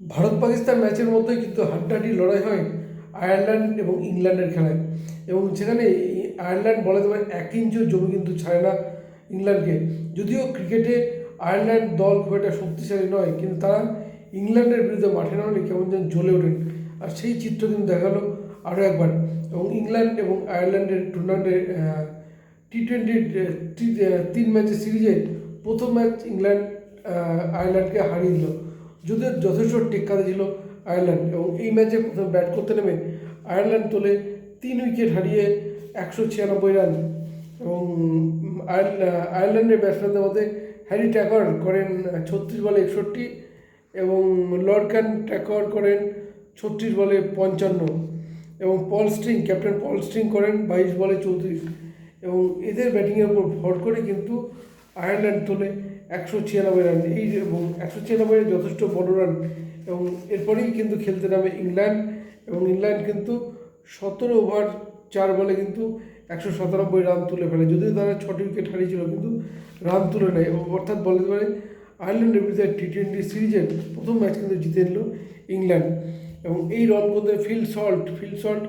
ভারত পাকিস্তান ম্যাচের মধ্যেই কিন্তু হাড্ডাহাড্ডি লড়াই হয় আয়ারল্যান্ড এবং ইংল্যান্ডের খেলায়। এবং সেখানে আয়ারল্যান্ড বলা দেবে এক ইঞ্চিও জমি কিন্তু ছাড়ে না ইংল্যান্ডকে। যদিও ক্রিকেটে আয়ারল্যান্ড দল খুব একটা শক্তিশালী নয়, কিন্তু তারা ইংল্যান্ডের বিরুদ্ধে মাঠে নামলে কেমন যেন জ্বলে ওঠেন। আর সেই চিত্র কিন্তু দেখাল আরও একবার। এবং ইংল্যান্ড এবং আয়ারল্যান্ডের টুর্নামেন্টের টি টোয়েন্টি তিন ম্যাচের সিরিজে প্রথম ম্যাচ ইংল্যান্ড আয়ারল্যান্ডকে হারিয়ে দিল। যদিও যথেষ্ট টেক্কাতে ছিল আয়ারল্যান্ড এবং এই ম্যাচে প্রথম ব্যাট করতে নেমে আয়ারল্যান্ড তোলে তিন উইকেট হারিয়ে একশো ছিয়ানব্বই রান। এবং আয়ারল্যা- আয়ারল্যান্ডের ব্যাটসম্যানদের মধ্যে হ্যারি ট্যাকর করেন ছত্রিশ বলে একষট্টি এবং লর্কান ট্যাকর করেন ছত্রিশ বলে পঞ্চান্ন এবং Paul Stirling, captain Paul Stirling করেন বাইশ বলে চৌত্রিশ এবং এদের ব্যাটিংয়ের উপর ভর করে কিন্তু আয়ারল্যান্ড তোলে একশো ছিয়ানব্বই রান। এই এবং একশো ছিয়ানব্বই যথেষ্ট বড় রান এবং এরপরেই কিন্তু খেলতে নামে ইংল্যান্ড এবং ইংল্যান্ড কিন্তু সতেরো ওভার চার বলে কিন্তু একশো সাতানব্বই রান তুলে ফেলে। যদিও তারা ছটি উইকেট হারিয়েছিল, কিন্তু রান তুলে নেয় এবং অর্থাৎ বলতে পারে আয়ারল্যান্ডের বিরুদ্ধে টি টোয়েন্টি সিরিজের প্রথম ম্যাচ কিন্তু জিতে নিল ইংল্যান্ড এবং এই রন মধ্যে ফিল সল্ট ফিল সল্ট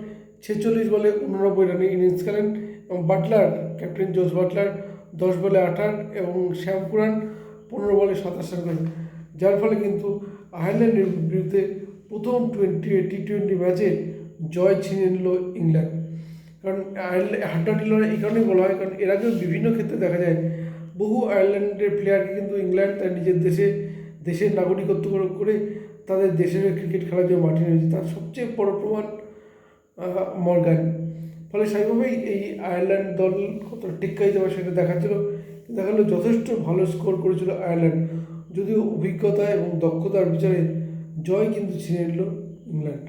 ছেচল্লিশ বলে উননব্বই রানে ইনিংস খেলেন এবং বাটলার, ক্যাপ্টেন জোস বাটলার দশ বলে আঠাশ এবং শ্যাম কুরান পনেরো বলে সাতাশ রান যার ফলে কিন্তু আয়ারল্যান্ডের বিরুদ্ধে প্রথম টোয়েন্টি টি টোয়েন্টি ম্যাচে জয় ছিনিয়ে নিল ইংল্যান্ড। কারণ আয়ারল্যান্ড হাড্ডাহাড্ডি লড়াই এই কারণেই বলা হয়, কারণ এর আগেও বিভিন্ন ক্ষেত্রে দেখা যায়, বহু আয়ারল্যান্ডের প্লেয়ারকে কিন্তু ইংল্যান্ড তার নিজের দেশে, দেশের নাগরিকত্ব করে- তাদের দেশের ক্রিকেট খেলার জন্য মাঠে নেমেছে তার সবচেয়ে বড় প্রমাণ মর্গান। ফলে সেইভাবেই এই আয়ারল্যান্ড দল কত টিকাই যাওয়া সেটা দেখাচ্ছিল। দেখা গেলো যথেষ্ট ভালো স্কোর করেছিল আয়ারল্যান্ড। যদিও অভিজ্ঞতা এবং দক্ষতার বিচারে জয় কিন্তু ছিনে নিল ইংল্যান্ড।